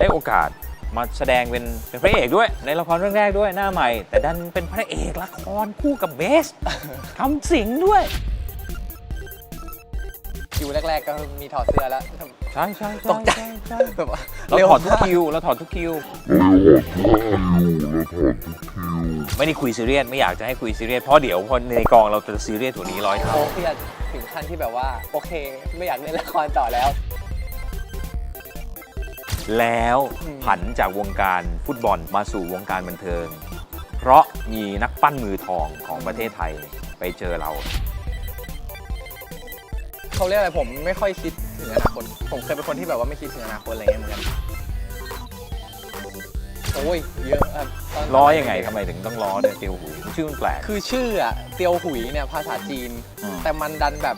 ได้โอกาสมาแสดงเป็นเป็นพระเอกด้วย ในละครเรื่องแรกด้วยหน้าใหม่ แต่ดันเป็นพระเอกละครคู่กับเบส ทำสิงด้วย คิวแรก ๆ ก็มีถอดเสื้อแล้ว ใช่ใช่ตกใจ ใช่แบบว่าเราเร็วถอดทุกมากคิวเราถอดทุกคิว ไม่ได้คุยซีเรียสไม่อยากจะให้คุยซีเรียสเพราะเดี๋ยวพอในกองเราจะซีเรียสกว่านี้ร้อยเท่า โอ้เครียดถึงขั้นที่แบบว่า โอเค ไม่อยากเล่นละครต่อแล้ว แล้วอืมผันจากวงการฟุตบอลมาสู่วงการบันเทิง เพราะมีนักปั้นมือทองของประเทศไทยไปเจอเรา เขาเรียกอะไรผมไม่ค่อยคิดถึงอนาคต ผมเคยเป็นคนที่แบบว่าไม่คิดถึงอนาคตอะไรเงี้ยเหมือนกัน โอ้ยเยอะครับตนล้อยังไงทำไมถึงต้องล้อเนี่ยเตียวหูชื่อมันแปลก คือชื่ออะเตียวหุยเนี่ยภาษาจีน อืม แต่มันดันแบบ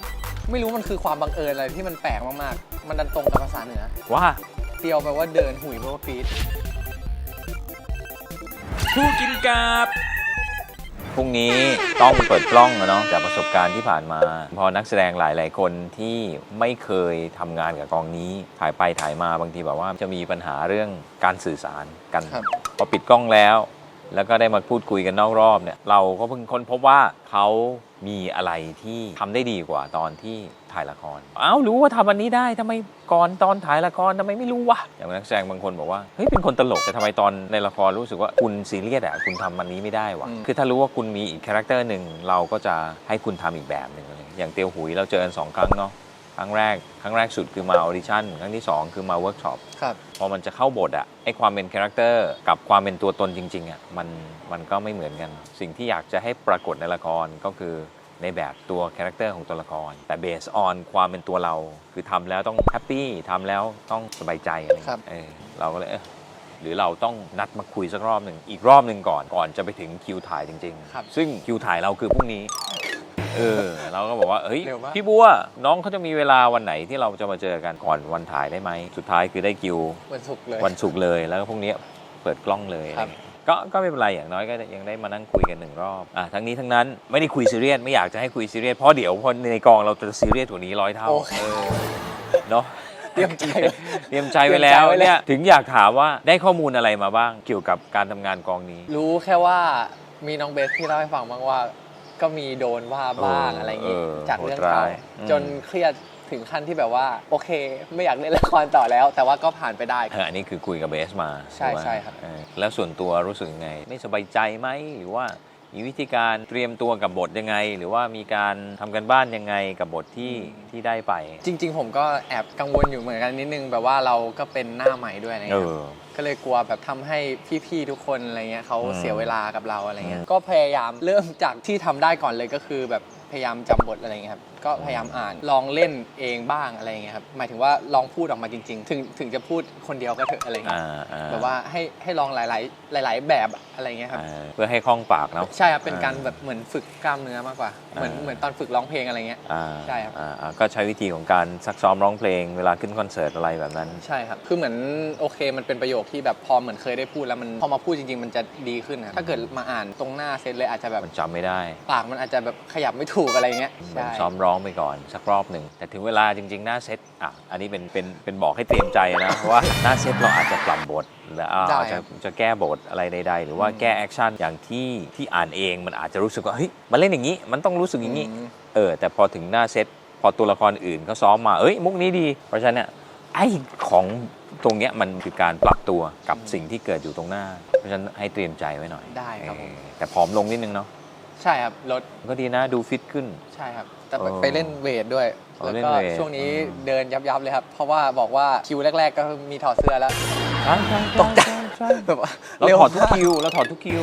ไม่รู้มันคือความบังเอิญอะไรที่มันแปลกมากๆ มันดันตรงกับภาษาเหนือ ว่า เตียวแปลว่าเดินหุยแปลว่าฟีดผู้กินกาบพรุ่งนี้ต้องเปิดกล้องอะเนาะจากประสบการณ์ที่ผ่านมา พอนักแสดงหลาย ๆ คนที่ไม่เคยทำงานกับกองนี้ ถ่ายไปถ่ายมาบางทีแบบว่าจะมีปัญหาเรื่องการสื่อสารกันครับพอปิดกล้องแล้ว แล้วก็ได้มาพูดคุยกันนอกรอบเนี่ย เราก็เพิ่งค้นพบว่าเขามีอะไรที่ทำได้ดีกว่าตอนที่ ถ่ายละคร เอ้ารู้ว่าทำอันนี้ได้ทำไมก่อนตอนถ่ายละครทำไมไม่รู้วะ อย่างนักแสดงบางคนบอกว่า เฮ้ยเป็นคนตลกแต่ทำไมตอนในละครรู้สึกว่าคุณซีเรียสอะคุณทำอันนี้ไม่ได้วะอืมคือถ้ารู้ว่าคุณมีอีกคาแรคเตอร์หนึ่งเราก็จะให้คุณทำอีกแบบหนึ่งอะไรอย่างเตียวหุยเราเจอกันสองครั้งเนาะ ครั้งแรก ครั้งแรกสุดคือมาออดิชั่น ครั้งที่สองคือมาเวิร์กช็อปครับพอมันจะเข้าบทอะไอความเป็นคาแรคเตอร์กับความเป็นตัวตนจริงๆอะมันมันก็ไม่เหมือนกัน สิ่งที่อยากจะให้ปรากฏในละครก็คือ ในแบบตัวคาแรคเตอร์ของตัวละคร แต่เบสออนความเป็นตัวเรา คือทำแล้วต้องแฮปปี้ทำแล้วต้องสบายใจอะไรครับเงี้ยเออเราก็เลยเออหรือเราต้องนัดมาคุยสักรอบหนึ่งอีกรอบหนึ่งก่อนก่อนจะไปถึงคิวถ่ายจริง ครับๆ ซึ่งคิวถ่ายเราคือพรุ่งนี้ เออเราก็บอกว่าเฮ้ยเร็วมาก พี่บัวน้องเขาจะมีเวลาวันไหนที่เราจะมาเจอกันก่อนวันถ่ายได้ไหมสุดท้ายคือได้คิว วันศุกร์เลย วันศุกร์เลยแล้วก็พรุ่งนี้เปิดกล้องเลยอะไรครับเงี้ย ก็ก็ไม่เป็นไรอย่างน้อยก็ยังได้มานั่งคุยกันหนึ่งรอบอะทั้งนี้ทั้งนั้นไม่ได้คุยซีเรียสไม่อยากจะให้คุยซีเรียสเพราะเดี๋ยวพอในกองเราจะซีเรียสกว่านี้ร้อยเท่าโอเค เออเนาะ เตรียมใจ เตรียมใจไว้แล้วเตรียมใจไว้แล้ว เนี่ยถึงอยากถามว่าได้ข้อมูลอะไรมาบ้างเกี่ยวกับการทำงานกองนี้ รู้แค่ว่ามีน้องเบสที่เล่าให้ฟังบ้างว่า ก็มีโดนว่าบ้างเออออะไรอย่างงี้เออจากเรื่องโหดร้าเก่ายอืม จนเครียด ถึงขั้นที่แบบว่าโอเค ไม่อยากเล่นละครต่อแล้ว แต่ว่าก็ผ่านไปได้ เอออันนี้คือคุยกับเบสมาใช่ถูกไหมใช่ครับ เออแล้วส่วนตัวรู้สึกยังไง ไม่สบายใจไหมหรือว่ามีวิธีการเตรียมตัวกับบทยังไง หรือว่ามีการทำกันบ้านยังไงกับบทที่ที่ได้ไป จริง ๆ ผมก็แอบกังวลอยู่เหมือนกันนิดนึงแบบว่าเราก็เป็นหน้าใหม่ด้วยอะไรเอเงี้ย อ ก็เลยกลัวแบบทำให้พี่ๆทุกคนอะไรเงี้ยเขาอืมเสียเวลากับเราอะไรเงี้ย อืม ก็พยายามเริ่มจากที่ทำได้ก่อนเลยก็คือแบบพยายามจำบทอะไรเงี้ยครับ ก็พยายามอ่าน ลองเล่นเองบ้างอะไรเงี้ยครับหมายถึงว่าลองพูดออกมาจริง ๆ ถึงถึงจะพูดคนเดียวก็เถอะอะไรเงี้อ่ายอ่าแบบว่าให้ให้ลองหลาย ๆ หลาย ๆ แบบอะไรเงี้ยครับ อ่าเพื่อให้คล่องปากเนาะ ใช่ครับ เป็นอ่าการแบบเหมือนฝึกกล้ามเนื้อมากกว่า เหมือนอ่า เหมือนตอนฝึกร้องเพลงอะไรเงี้ย อ่าใช่ครับ อ่าอ่าก็ใช้วิธีของการซักซ้อมร้องเพลงเวลาขึ้นคอนเสิร์ตอะไรแบบนั้น ใช่ครับ คือเหมือนโอเคมันเป็นประโยคที่แบบพอเหมือนเคยได้พูดแล้วมันพอมาพูดจริง ๆ มันจะดีขึ้นนะถ้าเกิดมาอ่านตรงหน้าเซตเลยอาจจะแบบมันจำไม่ได้ปากมันอาจจะแบบขยับไม่ถูกอะไรเงี้ย เหมือนใช่ ซ้อมร้องไปก่อนสักรอบหนึ่ง แต่ถึงเวลาจริง ๆ หน้าเซตอะอันนี้เป็นเป็นเป็นบอกให้เตรียมใจนะเพราะว่าหน้าเซตเราอาจจะปรับบทแล้วอาจจะจะแก้บทอะไรใดๆ หรือว่าแก้แอคชั่นอย่างที่ที่อ่านเองมันอาจจะรู้สึกว่าเฮ้ยมันเล่นอย่างนี้ มันต้องรู้สึกอย่างนี้อืมเออแต่พอถึงหน้าเซตพอตัวละครอื่นเขาซ้อมมาเอ้ยมุกนี้ดี เพราะฉะนั้นเนี่ยไอ้ของตรงเนี้ยมันคือการปรับตัวกับสิ่งที่เกิดอยู่ตรงหน้า เพราะฉะนั้นให้เตรียมใจไว้หน่อยได้ครับผมเออแต่ผอมลงนิดนึงเนาะ ใช่ครับลดก็ดีนะดูฟิตขึ้น ใช่ครับ แต่ไปเออไปเล่นเวทด้วย อ๋อแล้วเล่นก็เวทช่วงนี้อืม เดินยับๆเลยครับ เพราะว่าบอกว่าคิวแรก ๆ ก็มีถอดเสื้อแล้วใช่ใช่ตกใจใช่แบบว่าเราเร็วถอดทุกมากคิวเราถอดทุกคิว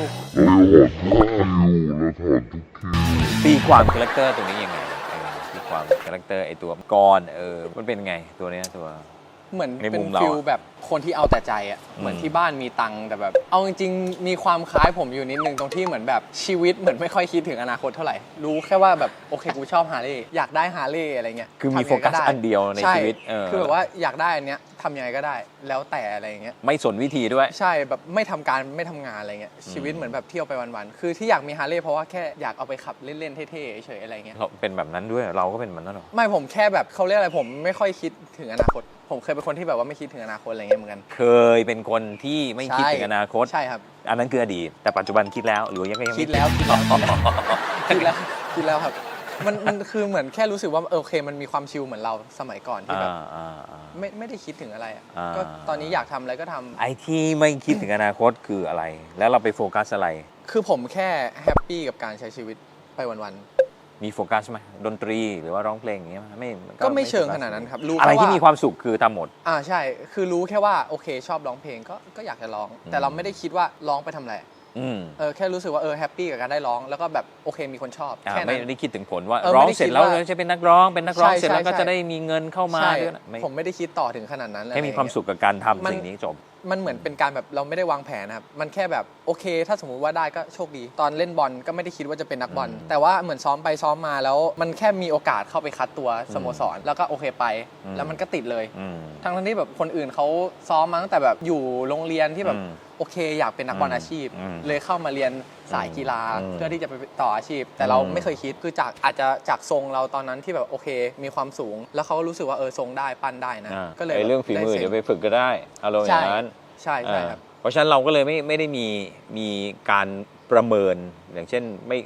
ตีความคาแรคเตอร์ตัวนี้ยังไงเออตีความคาแรคเตอร์ไอตัวกรเออมันเป็นไงตัวเนี้ยตัว เหมือนในเป็มุนมเราฟิลอะ แบบคนที่เอาแต่ใจอะเหมือนอืมที่บ้านมีตังค์แต่แบบ เอาจริงๆมีความคล้ายผมอยู่นิดนึงตรงที่เหมือนแบบชีวิตเหมือนไม่ค่อยคิดถึงอนาคตเท่าไหร่ รู้แค่ว่าแบบโอเคกูชอบฮาร์เลย์อยากได้ฮาร์เลย์อะไรเงี้ยคือมีทำโฟยังไงกัสได้อันเดียวในช่ชีวิตเออ คือแบบว่าอยากได้อันเนี้ยทำยังไงก็ได้แล้วแต่อะไรอย่างเงี้ย ไม่สนวิธีด้วย ใช่แบบไม่ทำการไม่ทำงานอะไรเงี้ยชีวิตเหมือนแบบเที่ยวไปวันๆคือที่อยากมีฮาร์เลย์เพราะว่าแค่อยากเอาไปขับเล่นๆเท่ๆเฉยๆอะไรเงี้ยเราเป็นแบบนั้นด้วยเราก็เป็นแบบนั้นเหรอ ไม่ผมแค่แบบเขาเรียกอะไรผมไม่ค่อยคิดถึงอนาคต ผผมเคยเป็นคนที่แบบว่าไม่คิดถึงอนาคตอะไรเงี้ยเหมือนกันเคยเป็นคนที่ไม่คิดถึงอนาคต ใช่ครับ อันนั้นคืออดีต แต่ปัจจุบันคิดแล้วหรือว่ายังยังไม่คิดแล้วคิดแล้วคิดแล้วคิดแล้วครับมันมันคือเหมือนแค่รู้สึกว่าเออโอเคมันมีความชิลเหมือนเราสมัยก่อนที่อ่าแบบอ่าอ่าไม่ไม่ได้คิดถึงอะไรอะอ่าก็ตอนนี้อยากทำอะไรก็ทำไอ้ที่ไม่คิดถึงอนาคตคืออะไร แล้วเราไปโฟกัสอะไร คือผมแค่แฮปปี้กับการใช้ชีวิตไปวัน มีโฟกัสไหมดนตรีหรือว่าร้องเพลงอย่างเงี้ยไหมไม่ๆก็ไม่เชิงขนาดนั้นครับรู้อะไรแค่ที่ว่ามีความสุขคือทำหมดอ่าใช่ คือรู้แค่ว่าโอเคชอบร้องเพลงก็ก็อยากจะร้อง แต่เราไม่ได้คิดว่าร้องไปทำอะไรอืมเออแค่รู้สึกว่าเออแฮปปี้กับการได้ร้องแล้วก็แบบโอเคมีคนชอบอ่าแค่ไม่นั้นได้คิดถึงผลว่าเออร้องไม่ได้เสร็จแล้วคิดว่าจะเป็นนักร้องเป็นนักร้องใช่เสร็จแล้วก็ใช่จะได้มีเงินเข้ามาใช่ด้วยนะไม่ผมไม่ได้คิดต่อถึงขนาดนั้นแค่มีความสุขกับการทำสิ่งนี้จบ มันเหมือนเป็นการแบบเราไม่ได้วางแผนนะครับ มันแค่แบบโอเค ถ้าสมมุติว่าได้ก็โชคดี ตอนเล่นบอลก็ไม่ได้คิดว่าจะเป็นนักบอลอืมแต่ว่าเหมือนซ้อมไปซ้อมมาแล้ว มันแค่มีโอกาสเข้าไปคัดตัวสโมสร แล้วก็โอเคไปอืมแล้วมันก็ติดเลยอืมทั้งๆที่แบบคนอื่นเขาซ้อมมาตั้งแต่แบบอยู่โรงเรียนที่แบบอืมโอเค อยากเป็นนักบอลอืมอาชีพอืมเลยเข้ามาเรียน สายกีฬาอืมเพื่อที่จะไปต่ออาชีพ แต่เราอืมไม่เคยคิดคือจากอาจจะจากทรงเราตอนนั้นที่แบบโอเค มีความสูง แล้วเขาก็รู้สึกว่าเออทรงได้ปั้นได้นะอ่าก็เลยไอ้เรื่องฝีมือซ็เดี๋ยวไปฝึกก็ได้อารมณ์อย่างนั้นใช่ใช่ครับอ่าเพราะฉะนั้นเราก็เลยไม่ไม่ได้มีมีการประเมินอย่างเช่นไม่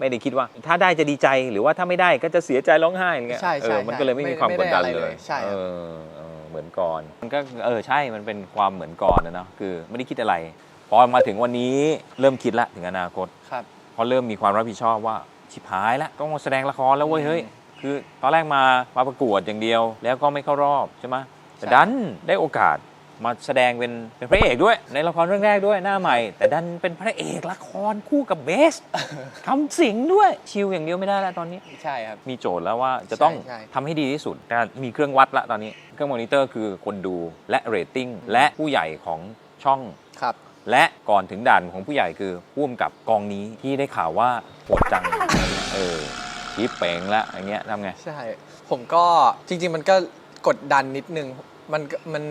ไม่ได้คิดว่า ถ้าได้จะดีใจหรือว่าถ้าไม่ได้ก็จะเสียใจร้องไห้อะไรเงี้ยใช่ใช่เออมันก็เลยไม่ใช่มีความไม่กได้ดดันอะไรเลเลยยใช่ครับเออเออเหมือนก่อนมันก็เออใช่มันเป็นความเหมือนก่อนนะเนาะคือไม่ได้คิดอะไร พอมาถึงวันนี้เริ่มคิดละถึงอนาคตครับ เพราะเริ่มมีความรับผิดชอบว่าชิบหายแล้วต้องมาแสดงละครแล้วเว้ยอืมเฮ้ยคือตอนแรกมามาประกวดอย่างเดียว แล้วก็ไม่เข้ารอบใช่ไหมแต่ใช่ดันได้โอกาสมาแสดงเป็นเป็นพระเอกด้วย ในละครเรื่องแรกด้วยหน้าใหม่ แต่ดันเป็นพระเอกละครคู่กับเบสทำสิงด้วยชิลอย่างเดียวไม่ได้แล้วตอนนี้ ใช่ครับ มีโจทย์แล้วว่าจะต้องใช่ใช่ ทำให้ดีที่สุดการมีเครื่องวัดละตอนนี้ เครื่องมอนิเตอร์คือคนดูและเรตติ้งและผู้ใหญ่ของช่อง ครับ และก่อนถึงด่านของผู้ใหญ่คือพ่วมกับกองนี้ที่ได้ข่าวว่าปวดจัง เออชีพเป่งละอย่างเงี้ยทำไง ใช่ ผมก็จริง ๆ มันก็กดดันนิดนึง มันก็มัน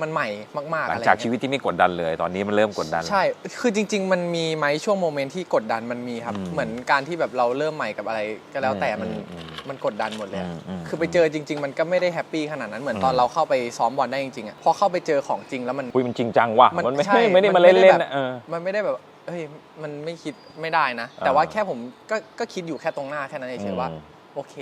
มันใหม่มากๆหลังอะไรจากเงี้ยชีวิตที่ไม่กดดันเลย ตอนนี้มันเริ่มกดดัน ใช่ คือจริง ๆ มันมีไหมช่วงโมเมนต์ที่กดดันมันมีครับอืมเหมือนการที่แบบเราเริ่มใหม่กับอะไร ก็แล้วแต่มันอืมอืมมันกดดันหมดเลยอะอืมอืมคือไปเจอจริง ๆ มันก็ไม่ได้แฮปปี้ขนาดนั้นเหมือนอืมตอนเราเข้าไปซ้อมบอลได้จริงๆอะพอเข้าไปเจอของจริงแล้วมันคุยมันจริงจังว่ะมันมันไม่ใช่ไม่ได้มัมานไม่เล่นได้เล่นแบบนะเออมันไม่ได้แบบเฮ้ยมันไม่คิดไม่ได้นะ แต่อ่าว่าแค่ผมก็ก็คิดอยู่แค่ตรงหน้าแค่นั้นเฉยๆว่าอืมโอเค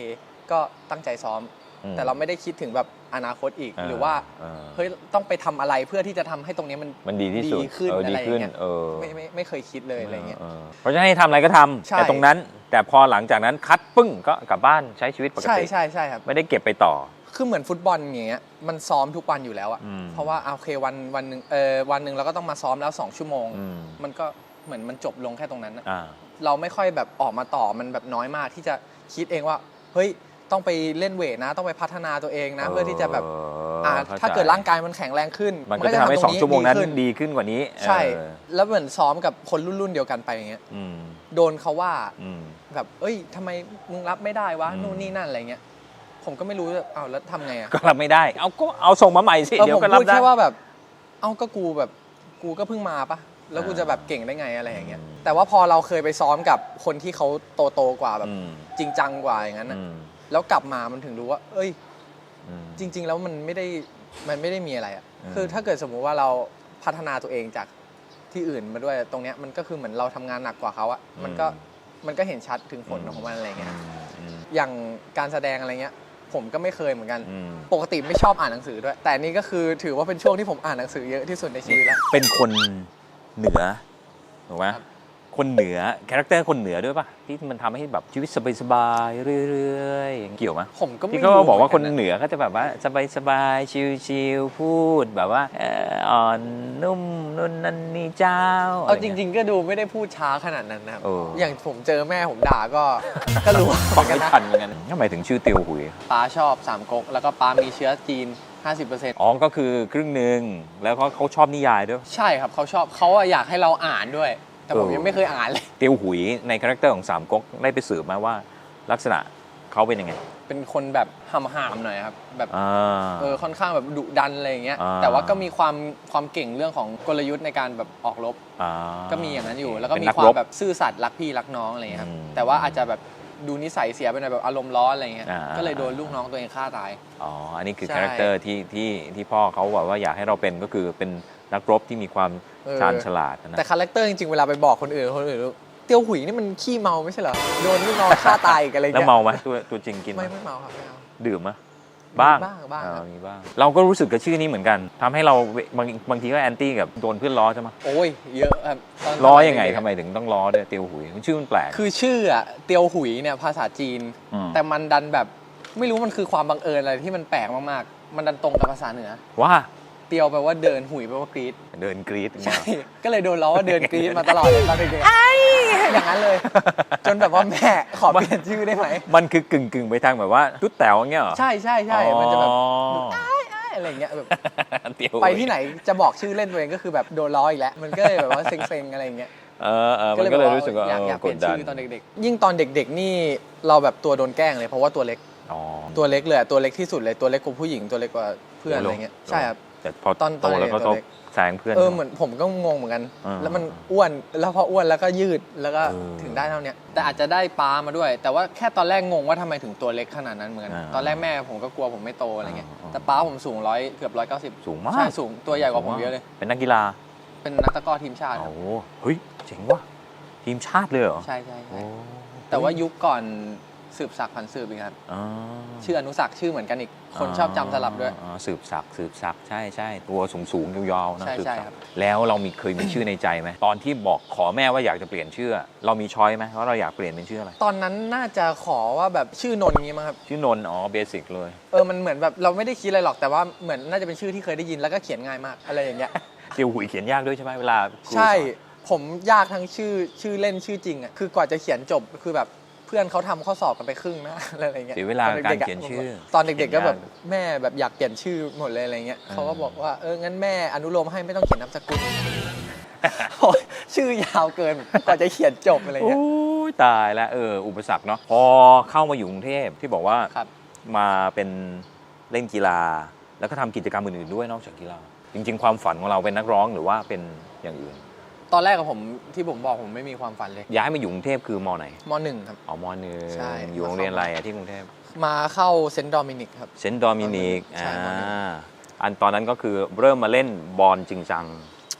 ก็ตั้งใจซ้อมอืมแต่เราไม่ได้คิดถึงแบบ อนาคตอีกอ่าหรือว่าอ่าเฮ้ยต้องไปทำอะไรเพื่อที่จะทำให้ตรงนี้มันมันดีที่สุดดีขึ้นเออดีอะไรขึ้นอย่างเงี้ยเออไม่ไม่ไม่เคยคิดเลยอะไรเงี้ยออเพราะฉะนั้นให้ทำอะไรก็ทำใช่แต่ตรงนั้น แต่พอหลังจากนั้นคัดปึ้งก็กลับบ้านใช้ชีวิตปกใช่ติใช่ใช่ครับไม่ได้เก็บไปต่อ คือเหมือนฟุตบอลอย่างเงี้ยมันซ้อมทุกวันอยู่แล้วอะอืมเพราะว่าอะโอเควันวันหนึ่งเออวันหนึ่งเราก็ต้องมาซ้อมแล้วสองชั่วโมงอืมมันก็เหมือนมันจบลงแค่ตรงนั้นอะอ่าเราไม่ค่อยแบบออกมาต่อมันแบบน้อยมากที่จะคิดเองว่าเฮ้ย ต้องไปเล่นเวทนะ ต้องไปพัฒนาตัวเองนะ เพื่อที่จะแบบอ่าข้ใจถ้าเกิดร่างกายมันแข็งแรงขึ้น มันก็จะทำให้ตสองชั่วโมงนั้นขึ้ดีขึ้นกว่านี้ ใช่เออแล้วเหมือนซ้อมกับคนรุ่นรุ่นๆเดียวกันไปอย่างเงี้ยอืมโดนเขาว่าอืมแบบเอ้ยทำไมมึงรับไม่ได้วะอืมนู่นนี่นั่นอะไรเงี้ยผมก็ไม่รู้จะเอาแล้วทำไงอะก็รับไม่ได้ เอาก็เอาส่งมาใหม่สิเออเดี๋ยผวมก็รัพูบดได้แค่ว่าแบบ เอ้าก็กูแบบกูก็เพิ่งมาปะแล้วกูอ่าจะแบบเก่งได้ไงอะไรอย่างเงี้ยอืมแต่ว่าพอเราเคยไปซ้อมกับคนที่เขาโตโตๆกว่าแบบอืมจริงจังกว่าอย่างนั้นนะอืม แล้วกลับมามันถึงรู้ว่า เอ้ย อืม จริง ๆ แล้วมันไม่ได้มันไม่ได้มีอะไรอะอืม คือถ้าเกิดสมมุติว่าเราพัฒนาตัวเองจากที่อื่นมาด้วยตรงเนี้ยมันก็คือเหมือนเราทำงานหนักกว่าเขาอะมันก็มันก็เห็นชัดถึงผลของมันอะไรเงี้ยอืมอย่างการแสดงอะไรเงี้ย ผมก็ไม่เคยเหมือนกัน อืมปกติไม่ชอบอ่านหนังสือด้วย แต่นี่ก็คือถือว่าเป็นช่วงที่ผมอ่านหนังสือเยอะที่สุดในชีวิตแล้ว เป็นคนเหนือถูกไหมครับ คนเหนือคาแรคเตอร์คนเหนือด้วยป่ะที่มันทำให้แบบชีวิตสบายๆเรื่อยๆเกี่ยวไหมผมก็ไม่ที่เขาบอกว่าคนรู้เหนือก็จะแบบว่าสบายๆชิลๆพูดแบบว่าเอ่ออ่อนนุ่มนุ่นนั่นนี่เจ้าเอาจริง ๆ ก็ดูไม่ได้พูดช้าขนาดนั้นนะครับ เออ อย่างผมเจอแม่ผมด่าก็ ก็รู้ๆฟังไม่ทันเหมือนกันทำไมถึงชื่อเตียวหุย ป้าชอบสามก๊กแล้วก็ป้ามีเชื้อจีน 50%อ๋อ ก็คือครึ่งหนึ่งแล้วก็เขาชอบนิยายด้วย ใช่ครับเขาชอบเขาอะอยากให้เราอ่านด้วย แต่ผมเออยังไม่เคยอ่านเลยเตียวหุยในคาแรคเตอร์ของสามก๊กได้ไปสืบมาว่า ลักษณะเขาเป็นยังไง เป็นคนแบบหำๆหน่อยครับแบบอ่าเออค่อนข้างแบบดุดันอะไรอย่างเงี้ยอ่าแต่ว่าก็มีความความเก่งเรื่องของกลยุทธ์ในการแบบออกรบอ่าก็มีอย่างนั้นอยู่ แล้วก็เป็นมีนัความรบแบบซื่อสัตย์รักพี่รักน้องอะไรอย่างเงี้ยครับอืมแต่ว่าอาจจะแบบ ดูนิสัยเสียไปหน่อยแบบอารมณ์ร้อนอะไรเงี้ย อ่า ก็เลยโดนลูกน้องตัวเองฆ่าตาย อ๋อ อันนี้คือใช่คาแรคเตอร์ที่ที่ที่พ่อเขาบอกว่าอยากให้เราเป็นก็คือเป็นนักรบที่มีความเออ ชาญฉลาดนะแต่คาแรคเตอร์จริงๆ เวลาไปบอกคนอื่นคนอื่นเตียวหุยนี่มันขี้เมาไม่ใช่เหรอ โดนลูกน้องฆ่าตายอีกอะไรแล้วเงี้ยเมาไหมตัวตัวจริงกินไหมไม่ไม่เมาครับไม่เอาดื่มไหม บ้างบ้างบ้าง อ่ครับมีบ้าง เราก็รู้สึกกับชื่อนี้เหมือนกันทำให้เราบางบางทีก็แอนตี้กับโดนเพื่อนล้อใช่ไหมโอ้ยเยอะครับตนล้อยังไงเด็กๆทำไมถึงต้องล้อด้วยเตียวหุยมันชื่อมันแปลก คือชื่ออะเตียวหุยเนี่ยภาษาจีนมแต่มันดันแบบไม่รู้มันคือความบังเอิญอะไรที่มันแปลกมากๆ มันดันตรงกับภาษาเหนือ ว่า เตียวแปลว่าเดินหุยแปลว่ากรีดเดินกรีดใช่ก็เลยโดนล้อว่าเดินกรีดมาตลอดเลยตอนเด็กๆอย่างนั้นเลย จนแบบว่าแม่ขอเปลี่ยนชื่อได้ไหมมันคือกึ่งกึ่งๆไปทางแบบว่าตุ๊ดแต๋วอย่างเงี้ยเหรอใช่ใช่ใช่มันจะแบบอ๋ออะไรอย่างเงี้ยแบบเตียวไปที่ไหนจะบอกชื่อเล่นตัวเองก็คือแบบโดนล้ออีกแล้วมันก็เลยแบบว่าเซ็งๆอะไรอย่างเงี้ยเออเออมันก็เลยรู้สึกว่าอยากเอออยากเปกลี่ดยนดันชื่อตอนเด็กๆ ยิ่งตอนเด็ก ๆ นี่เราแบบตัวโดนแกล้งเลยเพราะว่าตัวเล็กอ๋อตัวเล็กเลยอะตัวเล็กที่สุดเลยตัวเล็กกว่าผู้หญิงตัวเล็กกว่าเพื่อนอะไรเงี้ยใช่ครับ แต่พอตอนโตแล้วก็ตโตอนเด็กแซงเพื่อน เออเหมือนผมก็งงเหมือนกัน อ่าแล้วมันอ้วนแล้วพออ้วนแล้วก็ยืดแล้วก็เออถึงได้เท่าเนี้ยแต่อาจจะได้ปลามาด้วย แต่ว่าแค่ตอนแรกงงว่าทำไมถึงตัวเล็กขนาดนั้นเหมือนกันอ่าตอนแรกแม่ผมก็กลัวผมไม่โตอะไรเงี้ยอ่าแต่ป้าผมสูงร้อยเกือบร้อยเก้าสิบสูงมาก ใช่สูงตัวใหญ่กว่าผมเยอะเลย เป็นนักกีฬาเป็นนักตะกร้อทีมชาติคโอ้รับโหเฮ้ยเจ๋งว่ะทีมชาติเลยเหรอใช่ใช่ใช่ โอ้ แต่ว่ายุคก่อน สืบศักดิ์พันสืบอีกครับอ๋อชื่ออนุศักดิ์ชื่อเหมือนกันอีกคนชอบจำสลับด้วยอ๋อสืบศักดิ์สืบศักดิ์ใช่ใช่ตัวสูงสูงๆยาวๆนะใช่สืบใช่ศักครับดิ์แล้วเรามีเคยมีชื่อในใจไหมตอนที่บอกขอแม่ว่าอยากจะเปลี่ยนชื่อ เรามีช้อยไหมว่าเราอยากเปลี่ยนเป็นชื่ออะไรตอนนั้นน่าจะขอว่าแบบชื่อนนท์งี้มั้งครับชื่อนนท์อ๋อเบสิกเลยเออมันเหมือนแบบเราไม่ได้คิดอะไรหรอกแต่ว่าเหมือนน่าจะเป็นชื่อที่เคยได้ยินแล้วก็เขียนง่ายมากอะไรอย่างเงี้ยเตียวหุยเขียนยากด้วยใช่ไหมเวลาครูใช่สอนผมยากทั้งชื่อชื่อเล่นชื่อจริงอะคือกว่าจะเขียนจบคือแบบเพื่อนเขาทำข้อสอบกันไปครึ่งหนะอะไรอย่างเงี้ยเสียเวลาตอนการด็ๆะเขียนชื่อ ตอนเด็กๆก็แบบเขียนยากแม่แบบอยากเปลี่ยนชื่อหมดเลยอะไรเงี้ยอ่าเขาก็บอกว่าเอองั้นแม่อนุโลมให้ไม่ต้องเขียนนามสกุลโอ้ยชื่อยาวเกินกว่าจะเขียนจบอะไรโอ้เงี้ยยตายแล้วเอออุปสรรคเนาะพอเข้ามาอยู่กรุงเทพที่บอกว่าครับมาเป็นเล่นกีฬา แล้วก็ทำกิจกรรมอื่นๆด้วยนอกจากกีฬา จริง ๆ ความฝันของเราเป็นนักร้องหรือว่าเป็นอย่างอื่น ตอนแรกกับผมที่ผมบอกผมไม่มีความฝันเลยย้ายมาอยู่กรุงเทพคือมอไหนมหนึ่งครับ อ๋อมอหนึ่งใช่ อยู่โรงเรียนอะไรอะที่กรุงเทพมาเข้าเซนต์ดอมินิกครับ เซนต์ดอมินิกใช่อ่ามอหนึ่ง อันตอนนั้นก็คือเริ่มมาเล่นบอลจริงจัง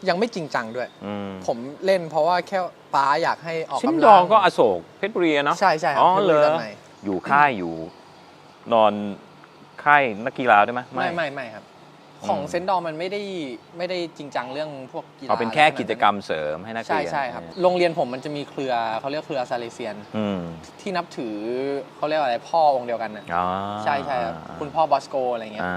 ยังไม่จริงจังด้วย อืมผมเล่นเพราะว่าแค่ป้าอยากให้ออกเซนกำต์ลัดองก็อโศกเพชรบุรีอะเนาะ ใช่ใช่ครัอ๋อพชเหรอด้านในอยู่ค่ายอยู่ นอนค่ายนักกีฬาด้วยไหม ไม่ไม่ไม่ครับ ของอืมเซนต์ดอมมันไม่ได้ไม่ได้จริงจังเรื่องพวกกีฬาเอาเป็นแค่กิจกรรมเสริมให้นักใช่เรียนใช่ครับโรงเรียนผมมันจะมีเครือเขาเรียกเครือซาเลเซียนอืมที่นับถือเขาเรียกว่าอะไรพ่อองค์เดียวกันนะอ๋อใช่ใช่ครับคุณพ่อบอสโกอะไรเงี้ยอ่า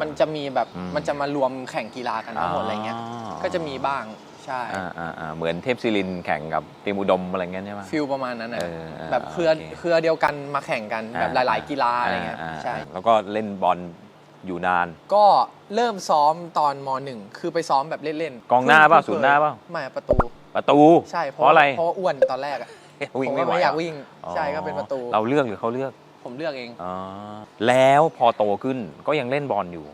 มันจะมีแบบอืมมันจะมารวมแข่งกีฬากันทั้งหมดอะไรเงี้ยก็จะมีบ้างใช่อ่าอ่าอ่าเหมือนเทพศิรินทร์แข่งกับเตรียมอุดมอะไรเงี้ยใช่ไหมฟิลประมาณนั้นนะเออเออแบบเครือโอเคเครือเดียวกันมาแข่งกันแบบหลาย ๆ กีฬาอะไรเงี้ยาาใช่แล้วก็เล่นบอล อยู่นาน ก็เริ่มซ้อมตอนมหนึ่งคือไปซ้อมแบบเล่นๆกองหน้าเปล่าพิ่งศูนย์หน้าเปล่าไม่ประตู ประตู ใช่เพราะอะไรเพราะว่าอ้วนตอนแรกอะวิ่งผมไม่ก็ไหวไม่อยากเหรวิ่งใช่ก็เป็นประตู เราเลือกหรือเขาเลือก ผมเลือกเองอ๋อแล้วพอโตขึ้นก็ยังเล่นบอลอยู่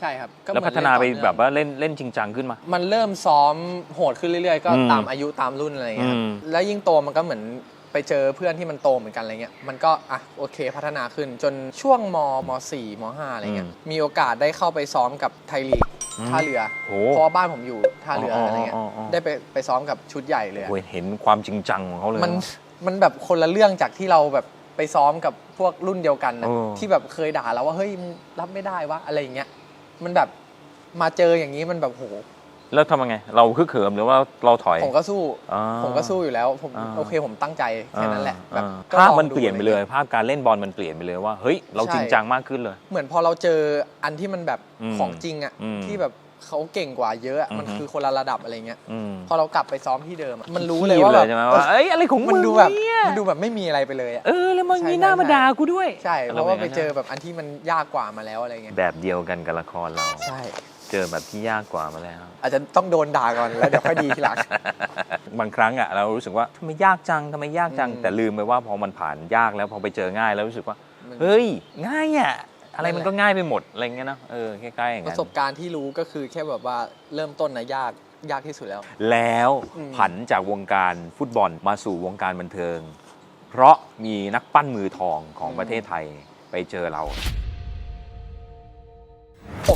ใช่ครับก็แล้วเหมืพัอฒนาไปเล่ต่อเนื่องแบบว่าเล่นเล่นจริงจังขึ้นมา มันเริ่มซ้อมโหดขึ้นเรื่อยๆ ก็อืมตามอายุตามรุ่นอะไรเงี้ยครับอืมแล้วยิ่งโตมันก็เหมือน ไปเจอเพื่อนที่มันโตเหมือนกันอะไรเงี้ยมันก็อะโอเคพัฒนาขึ้นจนช่วงมมสี่มห้าอะไรเงี้ยมีโอกาสได้เข้าไปซ้อมกับไทยลีกอืมท่าเรือโอ้เพราะว่าบ้านผมอยู่ท่าเรืออ๋ออ๋ออะไรเงี้ยอ๋ออ๋อได้ไปไปซ้อมกับชุดใหญ่เลยอะโอ้ยเห็นความจริงจังของเขาเลยมันมันแบบคนละเรื่องจากที่เราแบบไปซ้อมกับพวกรุ่นเดียวกันนะเออที่แบบเคยด่าเราว่าเฮ้ยมึงรับไม่ได้วะอะไรอย่างเงี้ยมันแบบมาเจออย่างนี้มันแบบโห แล้วทำยังไง เราคึกเขิมหรือว่าเราถอย ผมก็สู้ อ่าผมก็สู้อยู่แล้ว ผมอ่า โอเคผมตั้งใจแค่นั้นแหละแบบอ่าก็ภาพลองมันดูเปลี่ยนไปเลย ภาพการเล่นบอลมันเปลี่ยนไปเลยว่า เฮ้ย เราใช่จริงจังมากขึ้นเลย เหมือนพอเราเจออันที่มันแบบอืมของจริงอะอืมที่แบบเขาเก่งกว่าเยอะอะอือฮึมันคือคนละระดับอะไรเงี้ยอืมพอเรากลับไปซ้อมที่เดิมอะมันรู้ขี้เลยว่าแบบใช่ไหมว่าเอ้ยอะไรของมันมึงดูแบบเนี่ยมันดูแบบไม่มีอะไรไปเลยอะเออ แล้วมึงใช่มีหน้าใช่ มาด่ากูด้วยใช่ เพราะว่าไปเจอแบบแบบอันที่มันยากกว่ามาแล้วอะไรเงี้ย แบบเดียวกันกับละครเรา ใช่ เจอแบบที่ยากกว่ามาแล้ว อาจจะต้องโดนด่าก่อนแล้วเดี๋ยวค่อยดีทีหลัง บางครั้งอะเรารู้สึกว่าทำไมยากจังทำไมยากจัง อืม แต่ลืมไปว่าพอมันผ่านยากแล้วพอไปเจอง่ายแล้วรู้สึกว่ามันเฮ้ย ง่ายอะ อะไรนั่นแหละมันก็ง่ายไปหมด อะไรเงี้ยเนอะเออใกล้ๆอย่างปนั้นระสบการณ์ที่รู้ก็คือแค่แบบว่าเริ่มต้นนะยากยากที่สุดแล้ว แล้วอืม ผันจากวงการฟุตบอลมาสู่วงการบันเทิง เพเพราะมีนักปั้นมือทองของประเทศไทยไปเจอเรา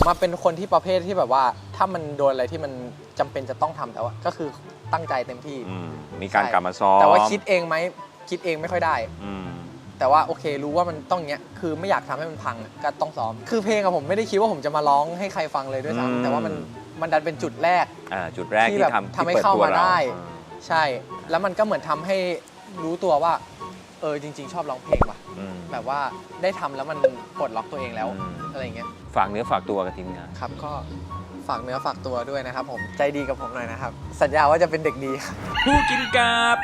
ผมมาเป็นคนที่ประเภทที่แบบว่า ถ้ามันโดนอะไรที่มันจำเป็นจะต้องทำแต่ว่าก็คือตั้งใจเต็มที่ อืมมีการใช่กลับมาซ้อมแต่ว่าคิดเองไหมคิดเองไม่ค่อยได้ อืมแต่ว่าโอเครู้ว่ามันต้องเนี้ยคือไม่อยากทำให้มันพังอะก็ต้องซ้อม คือเพลงอะผมไม่ได้คิดว่าผมจะมาร้องให้ใครฟังเลยด้วยอืมซ้ำแต่ว่ามันมันดันเป็นจุดแรก อ่าจุดแรกที่ที่แบบทำทำให้ที่ปิเข้าตัวมาได้อืมใช่ แล้วมันก็เหมือนทำให้รู้ตัวว่า เออจริง ๆ ชอบร้องเพลงว่ะอืม แบบว่าได้ทำแล้วมันปลดล็อกตัวเองแล้วอืม อะไรเงี้ยฝากเนื้อฝากตัวกับทีมงาน ครับก็ฝากเนื้อฝากตัวด้วยนะครับผมใจดีกับผมหน่อยนะครับ สัญญาว่าจะเป็นเด็กดีครับ ผู้กินกับ